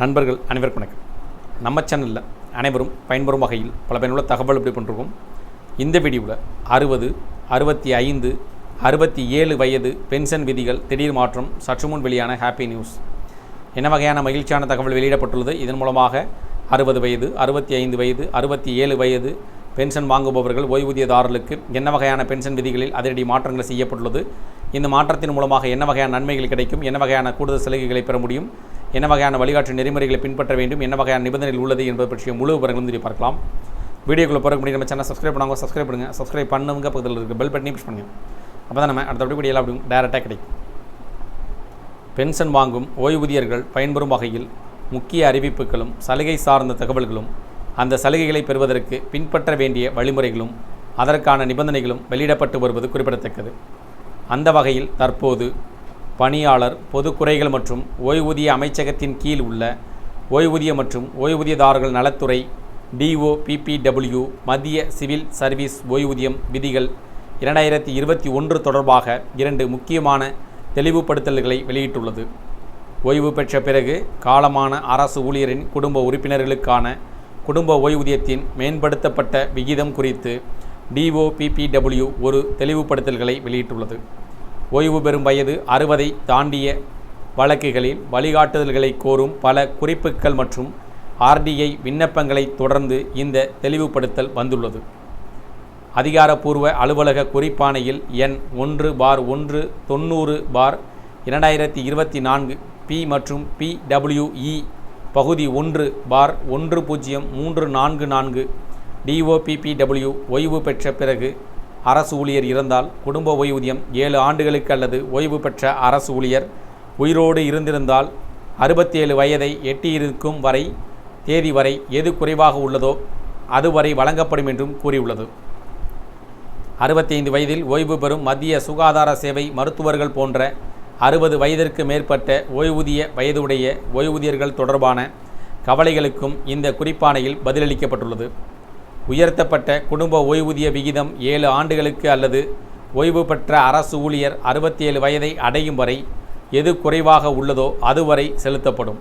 நண்பர்கள் அனைவருக்கும் வணக்கம். நம்ம சேனலில் அனைவரும் பயன்பெறும் வகையில் பல பயனுள்ள தகவல் எப்படி பண்ணிருக்கோம். இந்த வீடியோவில் அறுபது அறுபத்தி ஐந்து அறுபத்தி ஏழு வயது பென்ஷன் விதிகள் திடீர் மாற்றம் சற்று முன் வெளியான ஹாப்பி நியூஸ் என்ன வகையான மகிழ்ச்சியான தகவல் வெளியிடப்பட்டுள்ளது? இதன் மூலமாக அறுபது வயது அறுபத்தி ஐந்து வயது அறுபத்தி ஏழு வயது பென்ஷன் வாங்குபவர்கள் ஓய்வூதியதாரர்களுக்கு என்ன வகையான பென்ஷன் விதிகளில் அதிரடி மாற்றங்கள் செய்யப்பட்டுள்ளது? இந்த மாற்றத்தின் மூலமாக என்ன வகையான நன்மைகள் கிடைக்கும்? என்ன வகையான கூடுதல் சலுகைகளை பெற முடியும்? என்ன வகையான வழிகாட்டு நெறிமுறைகளை பின்பற்ற வேண்டும் என்ன வகையான நிபந்தனைகள் உள்ளது என்பது பற்றிய முழு விவரங்களும் தெரிய பார்க்கலாம். வீடியோக்குள்ளே போகிற முடியும் நம்ம சேனல் சப்ஸ்கிரைப் பண்ணாங்க சப்ஸ்கிரைப் பண்ணுங்கள் சப்ஸ்கிரைப் பண்ணுங்க பக்கத்தில் இருக்க பெல் பட்டனையும் ப்ரெஸ் பண்ணுங்கள் அப்போ தான் நம்ம அடுத்த எல்லாம் அப்படி டேரெக்டாக கிடைக்கும். பென்ஷன் வாங்கும் ஓய்வூதியர்கள் பயன்பெறும் வகையில் முக்கிய அறிவிப்புகளும் சலுகை சார்ந்த தகவல்களும் அந்த சலுகைகளை பெறுவதற்கு பின்பற்ற வேண்டிய வழிமுறைகளும் அதற்கான நிபந்தனைகளும் வெளியிடப்பட்டு வருவது குறிப்பிடத்தக்கது. அந்த வகையில் தற்போது பணியாளர் பொது குறைகள் மற்றும் ஓய்வூதிய அமைச்சகத்தின் கீழ் உள்ள ஓய்வூதிய மற்றும் ஓய்வூதியதாரர்கள் நலத்துறை டிஓபிபிடபிள்யூ மத்திய சிவில் சர்வீஸ் ஓய்வூதியம் விதிகள் இரண்டாயிரத்தி இருபத்தி ஒன்று தொடர்பாக இரண்டு முக்கியமான தெளிவுபடுத்தல்களை வெளியிட்டுள்ளது. ஓய்வு பெற்ற பிறகு காலமான அரசு ஊழியரின் குடும்ப உறுப்பினர்களுக்கான குடும்ப ஓய்வூதியத்தின் மேம்படுத்தப்பட்ட விகிதம் குறித்து டிஓபிபிடபிள்யூ ஒரு தெளிவுபடுத்தல்களை வெளியிட்டுள்ளது. ஓய்வு பெறும் வயது அறுபதை தாண்டிய வழக்குகளில் வழிகாட்டுதல்களை கோரும் பல குறிப்புகள் மற்றும் ஆர்டிஐ விண்ணப்பங்களை தொடர்ந்து இந்த தெளிவுபடுத்தல் வந்துள்ளது. அதிகாரப்பூர்வ அலுவலக குறிப்பாணையில் எண் ஒன்று பார் ஒன்று தொண்ணூறு பார் இரண்டாயிரத்தி இருபத்தி நான்கு பி மற்றும் பிடபிள்யூஇ பகுதி ஒன்று பார் ஒன்று பூஜ்ஜியம் மூன்று நான்கு நான்கு டிஓபிபிடபிள்யூ ஓய்வு பெற்ற பிறகு அரசு ஊழியர் இருந்தால் குடும்ப ஓய்வூதியம் ஏழு ஆண்டுகளுக்கு அல்லது ஓய்வு பெற்ற அரசு ஊழியர் உயிரோடு இருந்திருந்தால் அறுபத்தேழு வயதை எட்டியிருக்கும் வரை தேதி வரை எது குறைவாக உள்ளதோ அதுவரை வழங்கப்படும் என்றும் கூறியுள்ளது. அறுபத்தைந்து வயதில் ஓய்வு பெறும் மத்திய சுகாதார சேவை மருத்துவர்கள் போன்ற அறுபது வயதிற்கு மேற்பட்ட ஓய்வூதிய வயதுடைய ஓய்வூதியர்கள் தொடர்பான கவலைகளுக்கும் இந்த குறிப்பாணையில் பதிலளிக்கப்பட்டுள்ளது. உயர்த்தப்பட்ட குடும்ப ஓய்வூதிய விகிதம் ஏழு ஆண்டுகளுக்கு அல்லது ஓய்வு பெற்ற அரசு ஊழியர் அறுபத்தி ஏழு வயதை அடையும் வரை எது குறைவாக உள்ளதோ அதுவரை செலுத்தப்படும்.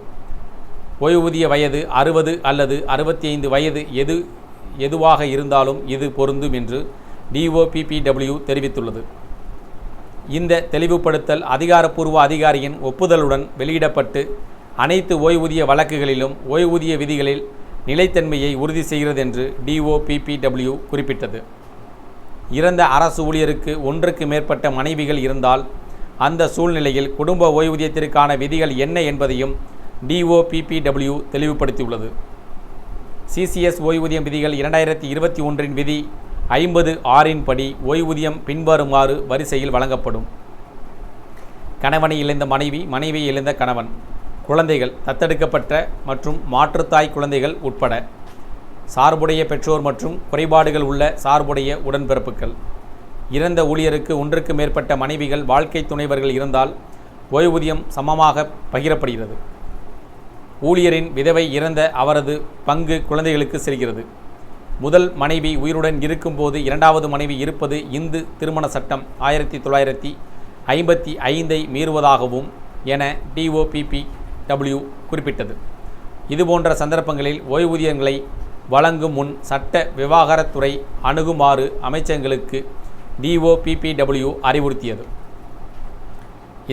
ஓய்வூதிய வயது அறுபது அல்லது அறுபத்தி ஐந்து வயது எது எதுவாக இருந்தாலும் இது பொருந்தும் என்று டிஓபிபிடபிள்யூ தெரிவித்துள்ளது. இந்த தெளிவுபடுத்தல் அதிகாரப்பூர்வ அதிகாரியின் ஒப்புதலுடன் வெளியிடப்பட்டு அனைத்து ஓய்வூதிய வழக்குகளிலும் ஓய்வூதிய விதிகளில் நிலைத்தன்மையை உறுதி செய்கிறது என்று டிஓபிபிடபிள்யூ குறிப்பிட்டது. இறந்த அரசு ஊழியருக்கு ஒன்றுக்கு மேற்பட்ட மனைவிகள் இருந்தால் அந்த சூழ்நிலையில் குடும்ப ஓய்வூதியத்திற்கான விதிகள் என்ன என்பதையும் டிஓபிபிடபிள்யூ தெளிவுபடுத்தியுள்ளது. சிசிஎஸ் ஓய்வூதியம் விதிகள் இரண்டாயிரத்தி இருபத்தி ஒன்றின் விதி ஐம்பது ஆறின் படி ஓய்வூதியம் பின்வருமாறு வரிசையில் வழங்கப்படும். கணவனை இழந்த மனைவி மனைவியை இழந்த கணவன். குழந்தைகள் தத்தெடுக்கப்பட்ட மற்றும் மாற்றுத்தாய் குழந்தைகள் உட்பட சார்புடைய பெற்றோர் மற்றும் குறைபாடுகள் உள்ள சார்புடைய உடன்பிறப்புகள். இறந்த ஊழியருக்கு ஒன்றுக்கு மேற்பட்ட மனைவிகள் வாழ்க்கை துணைவர்கள் இருந்தால் ஓய்வூதியம் சமமாக பகிரப்படுகிறது. ஊழியரின் விதவை இறந்த அவரது பங்கு குழந்தைகளுக்கு செல்கிறது. முதல் மனைவி உயிருடன் இருக்கும்போது இரண்டாவது மனைவி இருப்பது இந்து திருமண சட்டம் ஆயிரத்தி தொள்ளாயிரத்தி ஐம்பத்தி ஐந்தை மீறுவதாகவும் என டிஓபிபி டபிள்யூ குறிப்பிட்டது. இதுபோன்ற சந்தர்ப்பங்களில் ஓய்வூதியங்களை வழங்கும் முன் சட்ட விவாகரத்துறை அணுகுமாறு அமைச்சங்களுக்கு டிஓபிபிடபிள்யூ அறிவுறுத்தியது.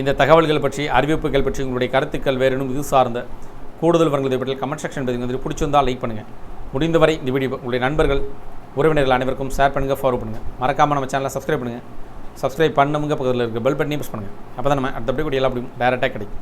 இந்த தகவல்கள் பற்றி அறிவிப்புகள் பற்றி உங்களுடைய கருத்துக்கள் வேறேனும் இது சார்ந்த கூடுதல் விவரங்களை பற்றி கமெண்ட் செக்ஷன் பதிவு பிடிச்சிருந்தால் லைக் பண்ணுங்கள் முடிந்தவரை இந்த வீடியோ உங்களுடைய நண்பர்கள் உறவினர்கள் அனைவருக்கும் ஷேர் பண்ணுங்கள் ஃபாலோ பண்ணுங்கள் மறக்காமல் நம்ம சேனலை சப்ஸ்கிரைப் பண்ணுங்கள் சப்ஸ்கிரைப் பண்ணுங்க பக்கத்தில் இருக்க பெல் பட்டனையும் ப்ரெஸ் பண்ணுங்கள் அப்போ தான் நம்ம அடுத்தபடி கூட எல்லாம் அப்படி டேரெக்டாக கிடைக்கும்.